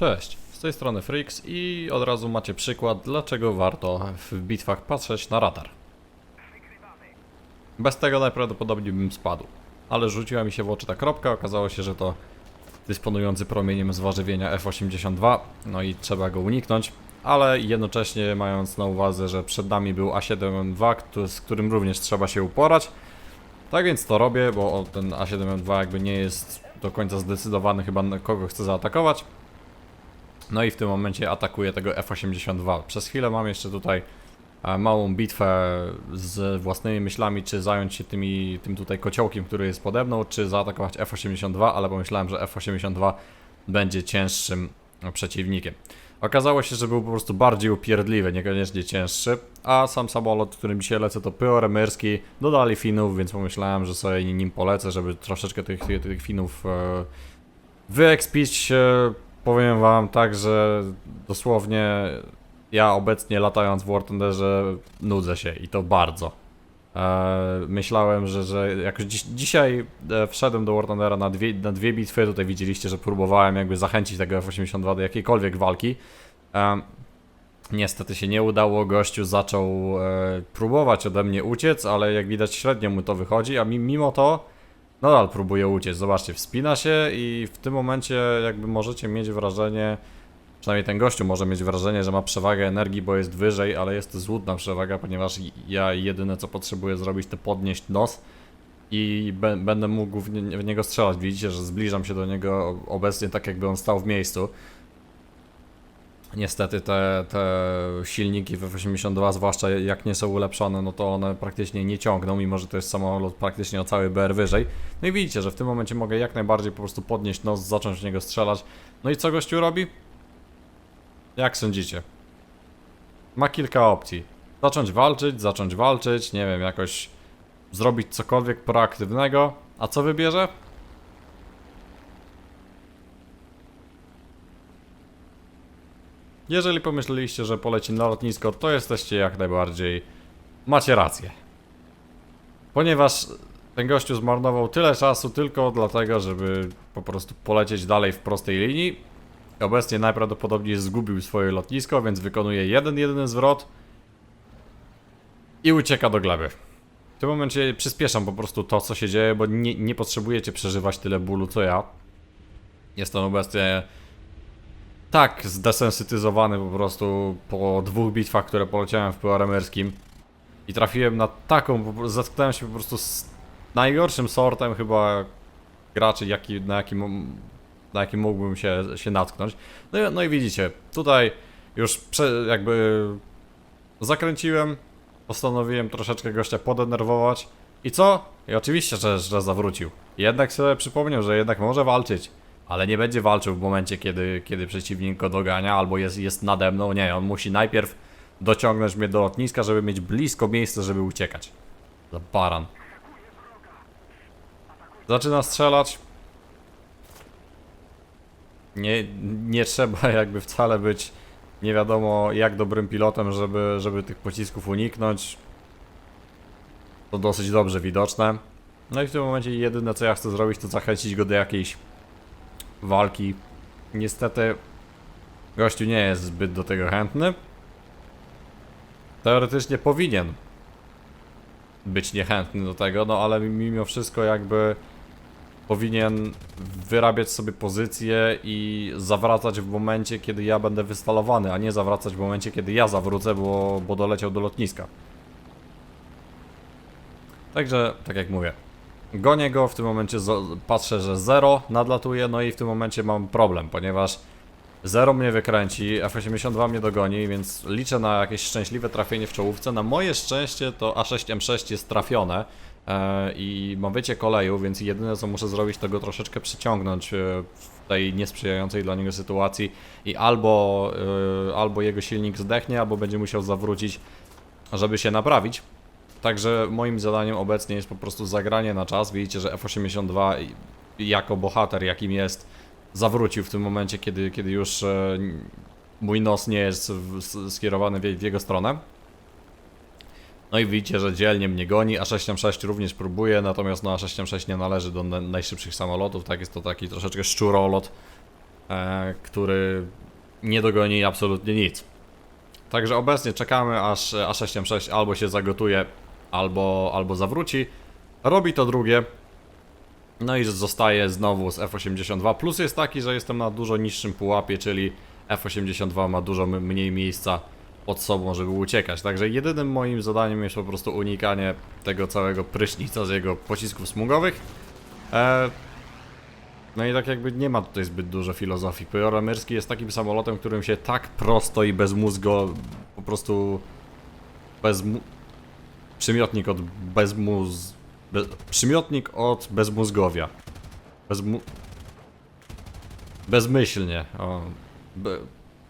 Cześć, z tej strony Freaks i od razu macie przykład, dlaczego warto w bitwach patrzeć na radar. Bez tego najprawdopodobniej bym spadł, ale rzuciła mi się w oczy ta kropka, okazało się, że to dysponujący promieniem zwarzywienia F82, no i trzeba go uniknąć, ale jednocześnie mając na uwadze, że przed nami był A72, któ- z którym również trzeba się uporać, tak więc to robię, bo ten A72 jakby nie jest do końca zdecydowany chyba kogo chce zaatakować. No i w tym momencie atakuję tego F82. Przez chwilę mam jeszcze tutaj e, małą bitwę z własnymi myślami, czy zająć się tymi, tym tutaj kociołkiem, który jest pode mną, czy zaatakować F82, ale pomyślałem, że F82 będzie cięższym przeciwnikiem. Okazało się, że był po prostu bardziej upierdliwy, niekoniecznie cięższy, a sam samolot, którym dzisiaj lecę to Pyoremerski, dodali Finów, więc pomyślałem, że sobie nim polecę, żeby troszeczkę tych, tych Finów e, wyekspić. E, powiem wam tak, że dosłownie ja obecnie latając w War Thunderze nudzę się i to bardzo. E, myślałem, że, że jakoś dziś, dzisiaj e, wszedłem do War Thundera na dwie, na dwie bitwy. Tutaj widzieliście, że próbowałem jakby zachęcić tego F-82 do jakiejkolwiek walki. E, niestety się nie udało. Gościu zaczął próbować ode mnie uciec, ale jak widać średnio mu to wychodzi, a mi, mimo to nadal próbuje uciec. Zobaczcie, wspina się i w tym momencie jakby możecie mieć wrażenie, przynajmniej ten gościu może mieć wrażenie, że ma przewagę energii, bo jest wyżej, ale jest to złudna przewaga, ponieważ ja jedyne co potrzebuję zrobić to podnieść nos i będę mógł w niego strzelać. Widzicie, że zbliżam się do niego obecnie tak jakby on stał w miejscu. Niestety te, te silniki w F82, zwłaszcza jak nie są ulepszone, no to one praktycznie nie ciągną, mimo że to jest samolot praktycznie o cały BR wyżej. No i widzicie, że w tym momencie mogę jak najbardziej po prostu podnieść nos, zacząć w niego strzelać. No i co gościu robi? Jak sądzicie? Ma kilka opcji. Zacząć walczyć, zacząć walczyć, nie wiem, jakoś zrobić cokolwiek proaktywnego. A co wybierze? Jeżeli pomyśleliście, że poleci na lotnisko, to jesteście jak najbardziej. Macie rację. Ponieważ ten gościu zmarnował tyle czasu tylko dlatego, żeby po prostu polecieć dalej w prostej linii. Obecnie najprawdopodobniej zgubił swoje lotnisko, więc wykonuje jeden jedyny zwrot i ucieka do gleby. W tym momencie przyspieszam po prostu to, co się dzieje, bo nie, nie potrzebujecie przeżywać tyle bólu, co ja. Jestem obecnie tak zdesensytyzowany po prostu po dwóch bitwach, które poleciałem w PRM-erskim i trafiłem na taką, zetknąłem się po prostu z najgorszym sortem chyba graczy, jaki, na, jakim, na jakim mógłbym się, się natknąć. No i, no i widzicie, tutaj już prze, jakby zakręciłem, postanowiłem troszeczkę gościa podenerwować i co? I oczywiście, że, że zawrócił. Jednak sobie przypomniał, że jednak może walczyć. Ale nie będzie walczył w momencie, kiedy, kiedy przeciwnik go dogania albo jest, jest nade mną. Nie, on musi najpierw dociągnąć mnie do lotniska, żeby mieć blisko miejsce, żeby uciekać. Za baran. Zaczyna strzelać. Nie, nie trzeba jakby wcale być nie wiadomo jak dobrym pilotem, żeby, żeby tych pocisków uniknąć. To dosyć dobrze widoczne. No i w tym momencie jedyne co ja chcę zrobić to zachęcić go do jakiejś walki. Niestety gościu nie jest zbyt do tego chętny. Teoretycznie powinien być niechętny do tego, no ale mimo wszystko jakby powinien wyrabiać sobie pozycję i zawracać w momencie, kiedy ja będę wystalowany, a nie zawracać w momencie, kiedy ja zawrócę, bo, bo doleciał do lotniska. Także, tak jak mówię, Gonię go, w tym momencie patrzę, że 0 nadlatuje, no i w tym momencie mam problem, ponieważ 0 mnie wykręci, F82 mnie dogoni, więc liczę na jakieś szczęśliwe trafienie w czołówce. Na moje szczęście to A6M6 jest trafione e, i mam wycie koleju, więc jedyne co muszę zrobić to go troszeczkę przyciągnąć e, w tej niesprzyjającej dla niego sytuacji i albo, e, albo jego silnik zdechnie, albo będzie musiał zawrócić, żeby się naprawić. Także moim zadaniem obecnie jest po prostu zagranie na czas. Widzicie, że F82 i- jako bohater, jakim jest, zawrócił w tym momencie, kiedy, kiedy już e, mój nos nie jest skierowany w, jego stronę. No i widzicie, że dzielnie mnie goni, a 6M6 również próbuje, natomiast no, A6M6 nie należy do na- najszybszych samolotów, tak jest to taki troszeczkę szczurolot. e, który nie dogoni absolutnie nic. Także obecnie czekamy aż A6M6 albo się zagotuje, albo, albo zawróci. Robi to drugie. No i zostaje znowu z F82. Plus jest taki, że jestem na dużo niższym pułapie, czyli F82 ma dużo mniej miejsca pod sobą, żeby uciekać. Także jedynym moim zadaniem jest po prostu unikanie tego całego prysznica z jego pocisków smugowych. E, no i tak jakby nie ma tutaj zbyt dużo filozofii. Pyroramerski jest takim samolotem, którym się tak prosto i bez mózgo, po prostu bez. Przymiotnik od bezmóz... Be... Przymiotnik od bezmózgowia. Bezmu... Bezmyślnie. O. Be...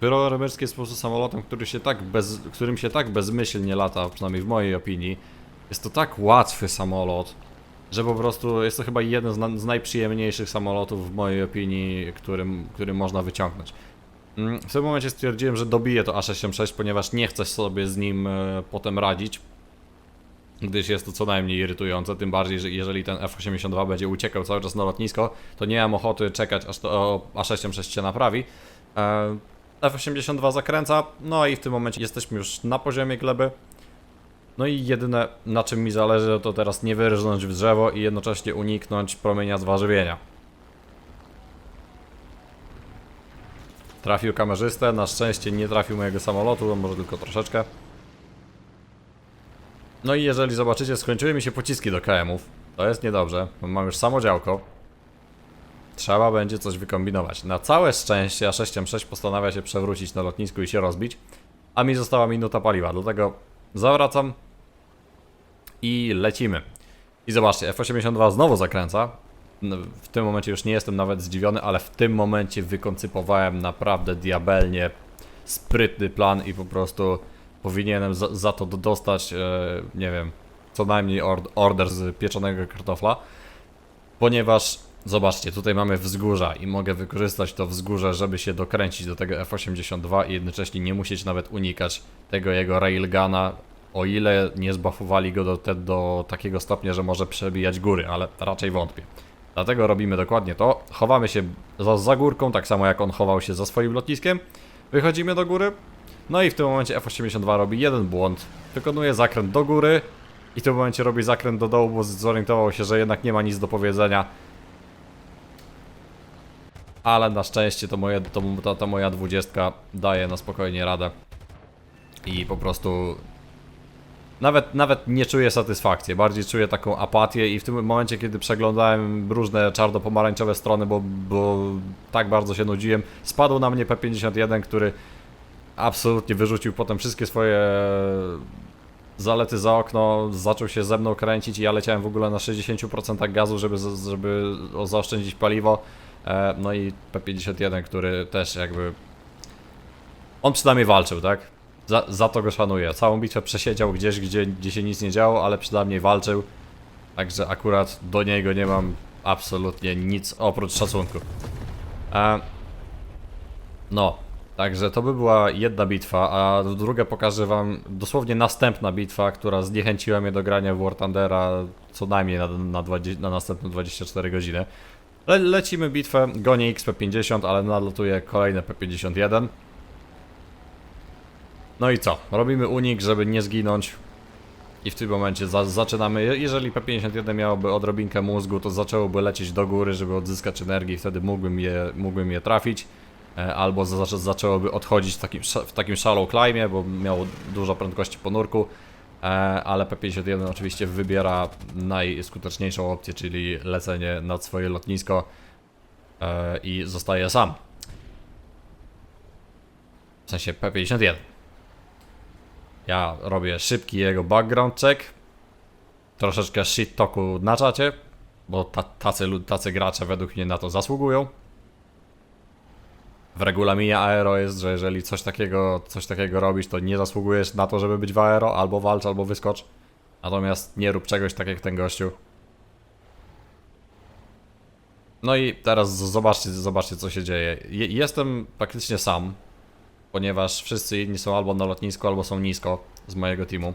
Pyroramerski jest po prostu samolotem, który się tak bez... którym się tak bezmyślnie lata, przynajmniej w mojej opinii. Jest to tak łatwy samolot, że po prostu jest to chyba jeden z, na, z najprzyjemniejszych samolotów w mojej opinii, którym, którym można wyciągnąć. Mm, W tym momencie stwierdziłem, że dobiję to A6M6, ponieważ nie chcę sobie z nim e, potem radzić, gdyż jest to co najmniej irytujące, tym bardziej, że jeżeli ten F82 będzie uciekał cały czas na lotnisko, to nie mam ochoty czekać aż to A6M6 się naprawi. E, F82 zakręca, no i w tym momencie jesteśmy już na poziomie gleby. No i jedyne na czym mi zależy to teraz nie wyrżnąć w drzewo i jednocześnie uniknąć promienia zwarzywienia. Trafił kamerzystę, na szczęście nie trafił mojego samolotu, może tylko troszeczkę. No i jeżeli zobaczycie, skończyły mi się pociski do KM-ów. To jest niedobrze, bo mam już samodziałko. Trzeba będzie coś wykombinować. Na całe szczęście A6M6 postanawia się przewrócić na lotnisku i się rozbić, a mi została minuta paliwa, dlatego zawracam i lecimy. I zobaczcie, F82 znowu zakręca. No, W tym momencie już nie jestem nawet zdziwiony, ale w tym momencie wykoncypowałem naprawdę diabelnie sprytny plan i po prostu powinienem za, za to do- dostać, e, nie wiem, co najmniej ord order z pieczonego kartofla, ponieważ zobaczcie, tutaj mamy wzgórza i mogę wykorzystać to wzgórze, żeby się dokręcić do tego F82 i jednocześnie nie musieć nawet unikać tego jego railguna, o ile nie zbafowali go do, te, do takiego stopnia, że może przebijać góry, ale raczej wątpię. Dlatego robimy dokładnie to. Chowamy się za, za górką, tak samo jak on chował się za swoim lotniskiem. Wychodzimy do góry. No i w tym momencie F82 robi jeden błąd. Wykonuje zakręt do góry. I w tym momencie robi zakręt do dołu, bo zorientował się, że jednak nie ma nic do powiedzenia. Ale na szczęście to, moje, to, ta, ta moja dwudziestka daje na spokojnie radę. I po prostu nawet, nawet nie czuję satysfakcji, bardziej czuję taką apatię i w tym momencie, kiedy przeglądałem różne czarno-pomarańczowe strony, bo, bo tak bardzo się nudziłem, spadł na mnie P51, który absolutnie wyrzucił potem wszystkie swoje zalety za okno, zaczął się ze mną kręcić i ja leciałem w ogóle na 60% gazu, żeby, żeby zaoszczędzić paliwo. E, No i P51, który też jakby... On przynajmniej walczył, tak? Za, za to go szanuję. Całą bitwę przesiedział gdzieś, gdzie, gdzie się nic nie działo, ale przynajmniej walczył. Także akurat do niego nie mam absolutnie nic oprócz szacunku. E, no, także to by była jedna bitwa, a druga pokażę wam dosłownie następna bitwa, która zniechęciła mnie do grania w War Thundera co najmniej na, na, 20, na następne 24 godziny. Le, lecimy bitwę, gonię XP50, ale nadlatuje kolejne P51. No i co? Robimy unik, żeby nie zginąć. I w tym momencie za zaczynamy. Je- Jeżeli P51 miałoby odrobinkę mózgu, to zaczęłoby lecieć do góry, żeby odzyskać energię i wtedy mógłbym je, mógłbym je trafić. E, Albo za zaczę- zaczęłoby odchodzić w takim, w takim shallow climbie, bo miało dużo prędkości po nurku. E, Ale P51 oczywiście wybiera najskuteczniejszą opcję, czyli lecenie nad swoje lotnisko e, i zostaje sam. W sensie P51. Ja robię szybki jego background check. Troszeczkę shit talku na czacie, bo ta, tacy, tacy gracze według mnie na to zasługują. W regulaminie Aero jest, że jeżeli coś takiego, coś takiego robisz, to nie zasługujesz na to, żeby być w Aero, albo walcz, albo wyskocz. Natomiast nie rób czegoś tak jak ten gościu. No i teraz zobaczcie, zobaczcie co się dzieje. Je, jestem praktycznie sam, ponieważ wszyscy inni są albo na lotnisku, albo są nisko z mojego teamu.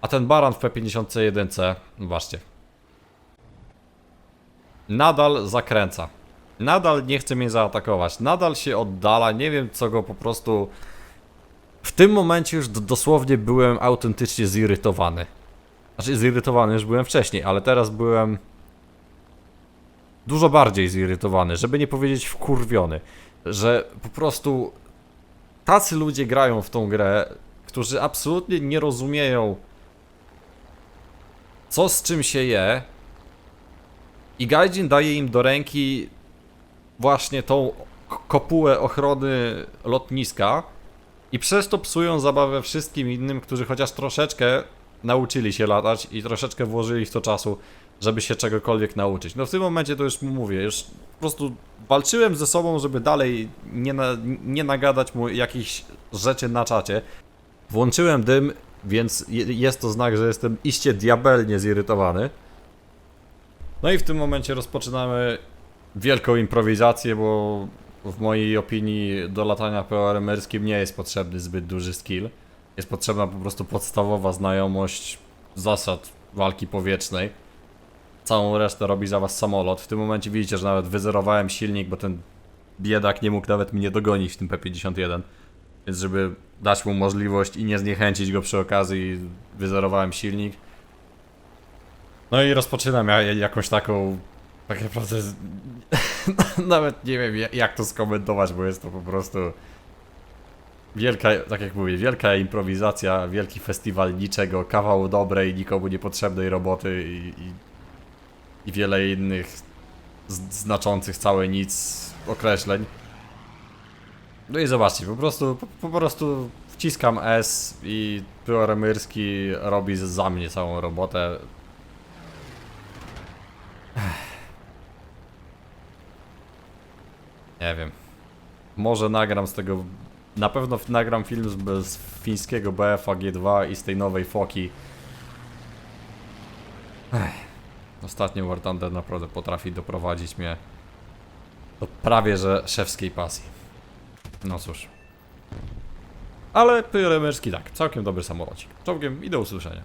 A ten baran w P51, zobaczcie. Nadal zakręca. Nadal nie chce mnie zaatakować, nadal się oddala, nie wiem co go po prostu... W tym momencie już dosłownie byłem autentycznie zirytowany. Znaczy zirytowany już byłem wcześniej, ale teraz byłem... Dużo bardziej zirytowany, żeby nie powiedzieć wkurwiony. Że po prostu tacy ludzie grają w tą grę, którzy absolutnie nie rozumieją co z czym się je i Gaijin daje im do ręki właśnie tą kopułę ochrony lotniska i przez to psują zabawę wszystkim innym, którzy chociaż troszeczkę nauczyli się latać i troszeczkę włożyli w to czasu, żeby się czegokolwiek nauczyć. No w tym momencie to już mówię, już po prostu walczyłem ze sobą, żeby dalej nie, na, nie nagadać mu jakichś rzeczy na czacie. Włączyłem dym, więc je- jest to znak, że jestem iście diabelnie zirytowany. No i w tym momencie rozpoczynamy wielką improwizację, bo w mojej opinii do latania PRM-erskim nie jest potrzebny zbyt duży skill. Jest potrzebna po prostu podstawowa znajomość zasad walki powietrznej. Całą resztę robi za was samolot. W tym momencie widzicie, że nawet wyzerowałem silnik, bo ten biedak nie mógł nawet mnie dogonić w tym P51. Więc żeby dać mu możliwość i nie zniechęcić go przy okazji, wyzerowałem silnik. No i rozpoczynam ja, jakąś taką, tak naprawdę, nawet nie wiem ja- jak to skomentować, bo jest to po prostu wielka, tak jak mówię, wielka improwizacja, wielki festiwal niczego, kawał dobrej, nikomu niepotrzebnej roboty i, i, i wiele innych znaczących całe nic określeń. No i zobaczcie, po prostu, po, po prostu wciskam S i Pyoremyrski robi za mnie całą robotę. Nie wiem. Może nagram z tego. Na pewno nagram film z, z fińskiego BFA G2 i z tej nowej foki. Ech. Ostatnio War Thunder naprawdę potrafi doprowadzić mnie do prawie że szewskiej pasji. No cóż. Ale Pyremerski tak, całkiem dobry samolocik. Czołgiem i do usłyszenia.